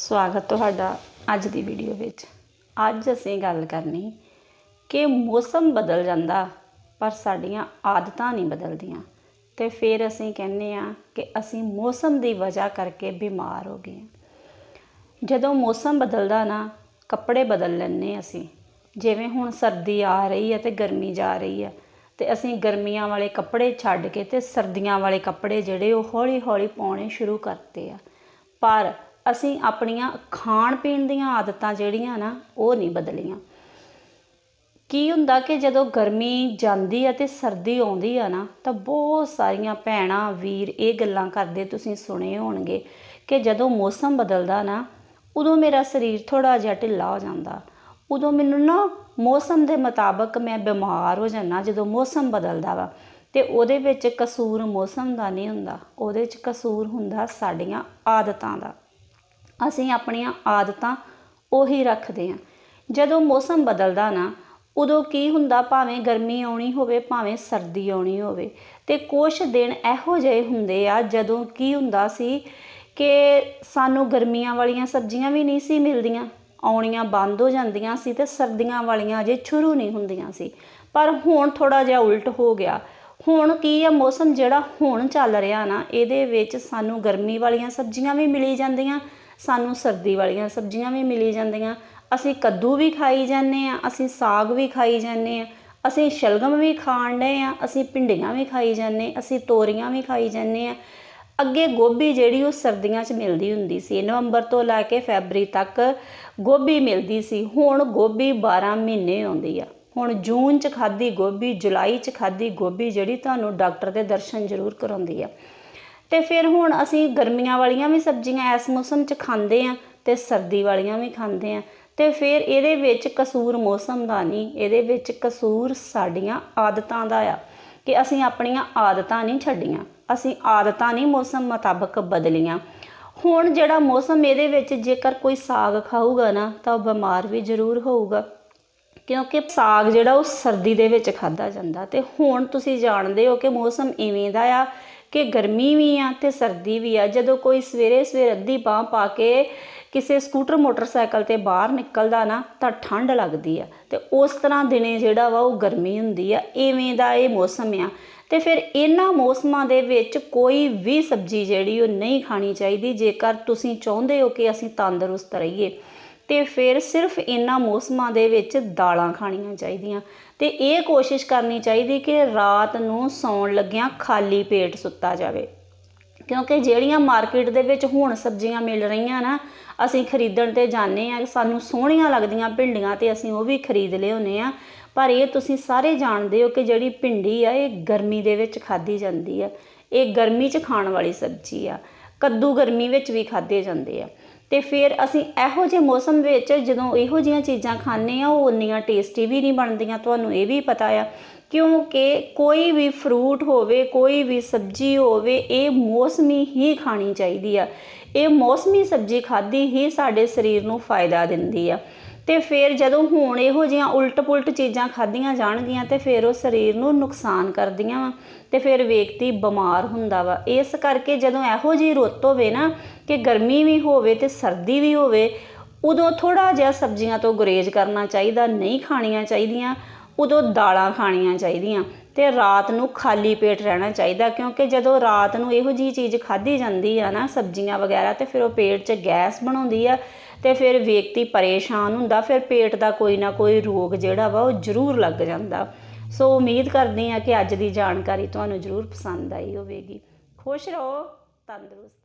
ਸਵਾਗਤ ਤੁਹਾਡਾ ਅੱਜ ਦੀ ਵੀਡੀਓ ਵਿੱਚ। ਅੱਜ ਅਸੀਂ ਗੱਲ ਕਰਨੀ ਕਿ ਮੌਸਮ ਬਦਲ ਜਾਂਦਾ, ਪਰ ਸਾਡੀਆਂ ਆਦਤਾਂ ਨਹੀਂ ਬਦਲਦੀਆਂ। ਤੇ ਫਿਰ ਅਸੀਂ ਕਹਿੰਦੇ ਆ ਕਿ ਅਸੀਂ ਮੌਸਮ ਦੀ ਵਜ੍ਹਾ ਕਰਕੇ ਬਿਮਾਰ ਹੋ ਗਏ ਹਾਂ। ਜਦੋਂ ਮੌਸਮ ਬਦਲਦਾ ਨਾ, ਕੱਪੜੇ ਬਦਲ ਲੈਂਦੇ ਅਸੀਂ। ਜਿਵੇਂ ਹੁਣ ਸਰਦੀ ਆ ਰਹੀ ਹੈ ਤੇ ਗਰਮੀ ਜਾ ਰਹੀ ਹੈ, ਤੇ ਅਸੀਂ ਗਰਮੀਆਂ ਵਾਲੇ ਕੱਪੜੇ ਛੱਡ ਕੇ ਤੇ ਸਰਦੀਆਂ ਵਾਲੇ ਕੱਪੜੇ ਜਿਹੜੇ ਉਹ ਹੌਲੀ ਹੌਲੀ ਪਾਉਣੇ ਸ਼ੁਰੂ ਕਰਤੇ ਆ। ਪਰ ਅਸੀਂ ਆਪਣੀਆਂ ਖਾਣ ਪੀਣ ਦੀਆਂ ਆਦਤਾਂ ਜਿਹੜੀਆਂ ਨਾ, ਉਹ ਨਹੀਂ ਬਦਲੀਆਂ। ਕੀ ਹੁੰਦਾ ਕਿ ਜਦੋਂ ਗਰਮੀ ਜਾਂਦੀ ਹੈ ਤੇ ਸਰਦੀ ਆਉਂਦੀ ਆ ਨਾ, ਤਾਂ ਬਹੁਤ ਸਾਰੀਆਂ ਭੈਣਾਂ, ਵੀਰ ਇਹ ਗੱਲਾਂ ਕਰਦੇ, ਤੁਸੀਂ ਸੁਣੇ ਹੋਣਗੇ ਕਿ ਜਦੋਂ ਮੌਸਮ ਬਦਲਦਾ ਨਾ, ਉਦੋਂ ਮੇਰਾ ਸਰੀਰ ਥੋੜਾ ਜਿਹਾ ਢਿੱਲਾ ਹੋ ਜਾਂਦਾ। ਉਦੋਂ ਮੈਨੂੰ ਨਾ ਮੌਸਮ ਦੇ ਮੁਤਾਬਕ ਮੈਂ ਬਿਮਾਰ ਹੋ ਜਾਂਦਾ ਜਦੋਂ ਮੌਸਮ ਬਦਲਦਾ ਵਾ। ਤੇ ਉਹਦੇ ਵਿੱਚ ਕਸੂਰ ਮੌਸਮ ਦਾ ਨਹੀਂ ਹੁੰਦਾ, ਉਹਦੇ ਵਿੱਚ ਕਸੂਰ ਹੁੰਦਾ ਸਾਡੀਆਂ ਆਦਤਾਂ ਦਾ। ਅਸੀਂ ਆਪਣੀਆਂ ਆਦਤਾਂ ਉਹੀ ਰੱਖਦੇ ਹਾਂ। ਜਦੋਂ ਮੌਸਮ ਬਦਲਦਾ ਨਾ, ਉਦੋਂ ਕੀ ਹੁੰਦਾ? ਭਾਵੇਂ ਗਰਮੀ ਆਉਣੀ ਹੋਵੇ, ਭਾਵੇਂ ਸਰਦੀ ਆਉਣੀ ਹੋਵੇ। ਤੇ ਕੁਝ ਦਿਨ ਇਹੋ ਜਿਹੇ ਹੁੰਦੇ ਆ ਜਦੋਂ ਕੀ ਹੁੰਦਾ ਸੀ ਕਿ ਸਾਨੂੰ ਗਰਮੀਆਂ ਵਾਲੀਆਂ ਸਬਜ਼ੀਆਂ ਵੀ ਨਹੀਂ ਸੀ ਮਿਲਦੀਆਂ। ਆਉਣੀਆਂ ਬੰਦ ਹੋ ਜਾਂਦੀਆਂ ਸੀ ਤੇ ਸਰਦੀਆਂ ਵਾਲੀਆਂ ਅਜੇ ਸ਼ੁਰੂ ਨਹੀਂ ਹੁੰਦੀਆਂ ਸੀ। ਪਰ ਹੁਣ ਥੋੜਾ ਜਿਹਾ ਉਲਟ ਹੋ ਗਿਆ। ਹੁਣ ਕੀ ਆ? ਮੌਸਮ ਜਿਹੜਾ ਹੁਣ ਚੱਲ ਰਿਹਾ ਨਾ, ਇਹਦੇ ਵਿੱਚ ਸਾਨੂੰ ਗਰਮੀ ਵਾਲੀਆਂ ਸਬਜ਼ੀਆਂ ਵੀ ਮਿਲੀ ਜਾਂਦੀਆਂ ਸਾਨੂੰ ਸਰਦੀ ਵਾਲੀਆਂ ਸਬਜ਼ੀਆਂ ਵੀ ਮਿਲੀ ਜਾਂਦੀਆਂ। ਅਸੀਂ ਕੱਦੂ ਵੀ ਖਾਈ ਜਾਂਦੇ ਆ ਅਸੀਂ ਸਾਗ ਵੀ ਖਾਈ ਜਾਂਦੇ ਆ ਅਸੀਂ ਸ਼ਲਗਮ ਵੀ ਖਾਣ ਡਏ ਆ ਅਸੀਂ ਭਿੰਡੀਆਂ ਵੀ ਖਾਈ ਜਾਂਦੇ ਅਸੀਂ ਤੋਰੀਆਂ ਵੀ ਖਾਈ ਜਾਂਦੇ ਆ ਅੱਗੇ ਗੋਭੀ ਜਿਹੜੀ ਉਹ ਸਰਦੀਆਂ 'ਚ ਮਿਲਦੀ ਹੁੰਦੀ ਸੀ, ਨਵੰਬਰ ਤੋਂ ਲੈ ਕੇ ਫੈਬਰੀ ਤੱਕ ਗੋਭੀ ਮਿਲਦੀ ਸੀ। ਹੁਣ ਗੋਭੀ 12 ਮਹੀਨੇ ਆਉਂਦੀ ਆ। ਹੁਣ ਜੂਨ 'ਚ ਖਾਧੀ ਗੋਭੀ, ਜੁਲਾਈ 'ਚ ਖਾਧੀ ਗੋਭੀ ਜਿਹੜੀ ਤੁਹਾਨੂੰ ਡਾਕਟਰ ਦੇ ਦਰਸ਼ਨ ਜ਼ਰੂਰ ਕਰਾਉਂਦੀ ਆ। ਤੇ ਫਿਰ ਹੁਣ ਅਸੀਂ ਗਰਮੀਆਂ ਵਾਲੀਆਂ ਵੀ ਸਬਜ਼ੀਆਂ ਇਸ ਮੌਸਮ 'ਚ ਖਾਂਦੇ ਆ ਤੇ ਸਰਦੀ ਵਾਲੀਆਂ ਵੀ ਖਾਂਦੇ ਆ। ਤੇ ਫਿਰ ਇਹਦੇ ਵਿੱਚ ਕਸੂਰ ਮੌਸਮ ਦਾ ਨਹੀਂ, ਇਹਦੇ ਵਿੱਚ ਕਸੂਰ ਸਾਡੀਆਂ ਆਦਤਾਂ ਦਾ ਆ ਕਿ ਅਸੀਂ ਆਪਣੀਆਂ ਆਦਤਾਂ ਨਹੀਂ ਛੱਡੀਆਂ, ਅਸੀਂ ਆਦਤਾਂ ਨਹੀਂ ਮੌਸਮ ਮੁਤਾਬਕ ਬਦਲੀਆਂ। ਹੁਣ ਜਿਹੜਾ ਮੌਸਮ ਇਹਦੇ ਵਿੱਚ ਜੇਕਰ ਕੋਈ ਸਾਗ ਖਾਊਗਾ ਨਾ, ਤਾਂ ਉਹ ਬਿਮਾਰ ਵੀ ਜ਼ਰੂਰ ਹੋਊਗਾ, ਕਿਉਂਕਿ ਸਾਗ ਜਿਹੜਾ ਉਹ ਸਰਦੀ ਦੇ ਵਿੱਚ ਖਾਦਾ ਜਾਂਦਾ। ਤੇ ਹੁਣ ਤੁਸੀਂ ਜਾਣਦੇ ਹੋ ਕਿ ਮੌਸਮ ਇਵੇਂ ਦਾ ਆ ਕਿ ਗਰਮੀ ਵੀ ਆ ਤੇ ਸਰਦੀ ਵੀ ਆ। ਜਦੋਂ ਕੋਈ ਸਵੇਰੇ ਸਵੇਰ ਅੱਧੀ ਬਾਹ ਪਾ ਕੇ ਕਿਸੇ ਸਕੂਟਰ ਮੋਟਰਸਾਈਕਲ ਤੇ ਬਾਹਰ ਨਿਕਲਦਾ ਨਾ ਤਾਂ ਠੰਡ ਲੱਗਦੀ ਆ। ਤੇ ਉਸ ਤਰ੍ਹਾਂ ਦਿਨੇ ਜਿਹੜਾ ਵਾ ਉਹ ਗਰਮੀ ਹੁੰਦੀ ਆ। ਐਵੇਂ ਦਾ ਇਹ ਮੌਸਮ ਆ। ਤੇ ਫਿਰ ਇਹਨਾਂ ਮੌਸਮਾਂ ਦੇ ਵਿੱਚ ਕੋਈ ਵੀ ਸਬਜ਼ੀ ਜਿਹੜੀ ਉਹ ਨਹੀਂ ਖਾਣੀ ਚਾਹੀਦੀ। ਜੇਕਰ ਤੁਸੀਂ ਚਾਹੁੰਦੇ ਹੋ ਕਿ ਅਸੀਂ ਤੰਦਰੁਸਤ ਰਹੀਏ, ਤੇ ਫਿਰ ਸਿਰਫ ਇਹਨਾਂ ਮੌਸਮਾਂ ਦੇ ਵਿੱਚ ਦਾਲਾਂ ਖਾਣੀਆਂ ਚਾਹੀਦੀਆਂ। ਤੇ ਇਹ ਕੋਸ਼ਿਸ਼ ਕਰਨੀ ਚਾਹੀਦੀ ਕਿ ਰਾਤ ਨੂੰ ਸੌਣ ਲੱਗਿਆਂ ਖਾਲੀ ਪੇਟ ਸੁੱਤਾ ਜਾਵੇ। ਕਿਉਂਕਿ ਜਿਹੜੀਆਂ ਮਾਰਕੀਟ ਦੇ ਵਿੱਚ ਹੁਣ ਸਬਜ਼ੀਆਂ ਮਿਲ ਰਹੀਆਂ ਨਾ, ਅਸੀਂ ਖਰੀਦਣ ਤੇ ਜਾਂਦੇ ਆ ਸਾਨੂੰ ਸੋਹਣੀਆਂ ਲੱਗਦੀਆਂ ਭਿੰਡੀਆਂ ਤੇ ਅਸੀਂ ਉਹ ਵੀ ਖਰੀਦ ਲਿਆਉਂਦੇ ਆ ਪਰ ਇਹ ਤੁਸੀਂ ਸਾਰੇ ਜਾਣਦੇ ਹੋ ਕਿ ਜਿਹੜੀ ਭਿੰਡੀ ਆ, ਇਹ ਗਰਮੀ ਦੇ ਵਿੱਚ ਖਾਧੀ ਜਾਂਦੀ ਆ। ਇਹ ਗਰਮੀ 'ਚ ਖਾਣ ਵਾਲੀ ਸਬਜ਼ੀ ਆ। ਕੱਦੂ ਗਰਮੀ ਵਿੱਚ ਵੀ ਖਾਧੇ ਜਾਂਦੇ ਆ। ਤੇ ਫਿਰ ਅਸੀਂ ਇਹੋ ਜਿਹੇ ਮੌਸਮ ਵਿੱਚ ਜਦੋਂ ਇਹੋ ਜਿਹੀਆਂ ਚੀਜ਼ਾਂ ਖਾਂਦੇ ਆ ਉਹ ਉਨੀਆਂ ਟੇਸਟੀ ਵੀ ਨਹੀਂ ਬਣਦੀਆਂ, ਤੁਹਾਨੂੰ ਇਹ ਵੀ ਪਤਾ ਆ। ਕਿਉਂਕਿ ਕੋਈ ਵੀ ਫਰੂਟ ਹੋਵੇ, ਕੋਈ ਵੀ ਸਬਜ਼ੀ ਹੋਵੇ, ਇਹ ਮੌਸਮੀ ਹੀ ਖਾਣੀ ਚਾਹੀਦੀ ਆ। ਇਹ ਮੌਸਮੀ ਸਬਜ਼ੀ ਖਾਧੀ ਹੀ ਸਾਡੇ ਸਰੀਰ ਨੂੰ ਫਾਇਦਾ ਦਿੰਦੀ ਆ। ਤੇ ਫਿਰ ਜਦੋਂ ਹੁਣ ਇਹੋ ਜਿਹੀਆਂ ਉਲਟ-ਪੁਲਟ ਚੀਜ਼ਾਂ ਖਾਧੀਆਂ ਜਾਣਗੀਆਂ ਤੇ ਫਿਰ ਉਹ ਸਰੀਰ ਨੂੰ ਨੁਕਸਾਨ ਕਰਦੀਆਂ ਵਾ ਤੇ ਫਿਰ ਵਿਅਕਤੀ ਬਿਮਾਰ ਹੁੰਦਾ ਵਾ। ਇਸ ਕਰਕੇ ਜਦੋਂ ਇਹੋ ਜਿਹੀ ਰੁੱਤ ਹੋਵੇ ਨਾ ਕਿ ਗਰਮੀ ਵੀ ਹੋਵੇ ਤੇ ਸਰਦੀ ਵੀ ਹੋਵੇ, ਉਦੋਂ ਥੋੜਾ ਜਿਹਾ ਸਬਜ਼ੀਆਂ ਤੋਂ ਗੁਰੇਜ਼ ਕਰਨਾ ਚਾਹੀਦਾ, ਨਹੀਂ ਖਾਣੀਆਂ ਚਾਹੀਦੀਆਂ। ਉਦੋਂ ਦਾਲਾਂ ਖਾਣੀਆਂ ਚਾਹੀਦੀਆਂ ਅਤੇ ਰਾਤ ਨੂੰ ਖਾਲੀ ਪੇਟ ਰਹਿਣਾ ਚਾਹੀਦਾ, ਕਿਉਂਕਿ ਜਦੋਂ ਰਾਤ ਨੂੰ ਇਹੋ ਜਿਹੀ ਚੀਜ਼ ਖਾਧੀ ਜਾਂਦੀ ਆ ਨਾ, ਸਬਜ਼ੀਆਂ ਵਗੈਰਾ ਅਤੇ ਫਿਰ ਉਹ ਪੇਟ 'ਚ ਗੈਸ ਬਣਾਉਂਦੀ ਆ ਅਤੇ ਫਿਰ ਵਿਅਕਤੀ ਪਰੇਸ਼ਾਨ ਹੁੰਦਾ, ਫਿਰ ਪੇਟ ਦਾ ਕੋਈ ਨਾ ਕੋਈ ਰੋਗ ਜਿਹੜਾ ਵਾ ਉਹ ਜ਼ਰੂਰ ਲੱਗ ਜਾਂਦਾ। ਸੋ ਉਮੀਦ ਕਰਦੀ ਆ ਕਿ ਅੱਜ ਦੀ ਜਾਣਕਾਰੀ ਤੁਹਾਨੂੰ ਜ਼ਰੂਰ ਪਸੰਦ ਆਈ ਹੋਵੇਗੀ। ਖੁਸ਼ ਰਹੋ, ਤੰਦਰੁਸਤ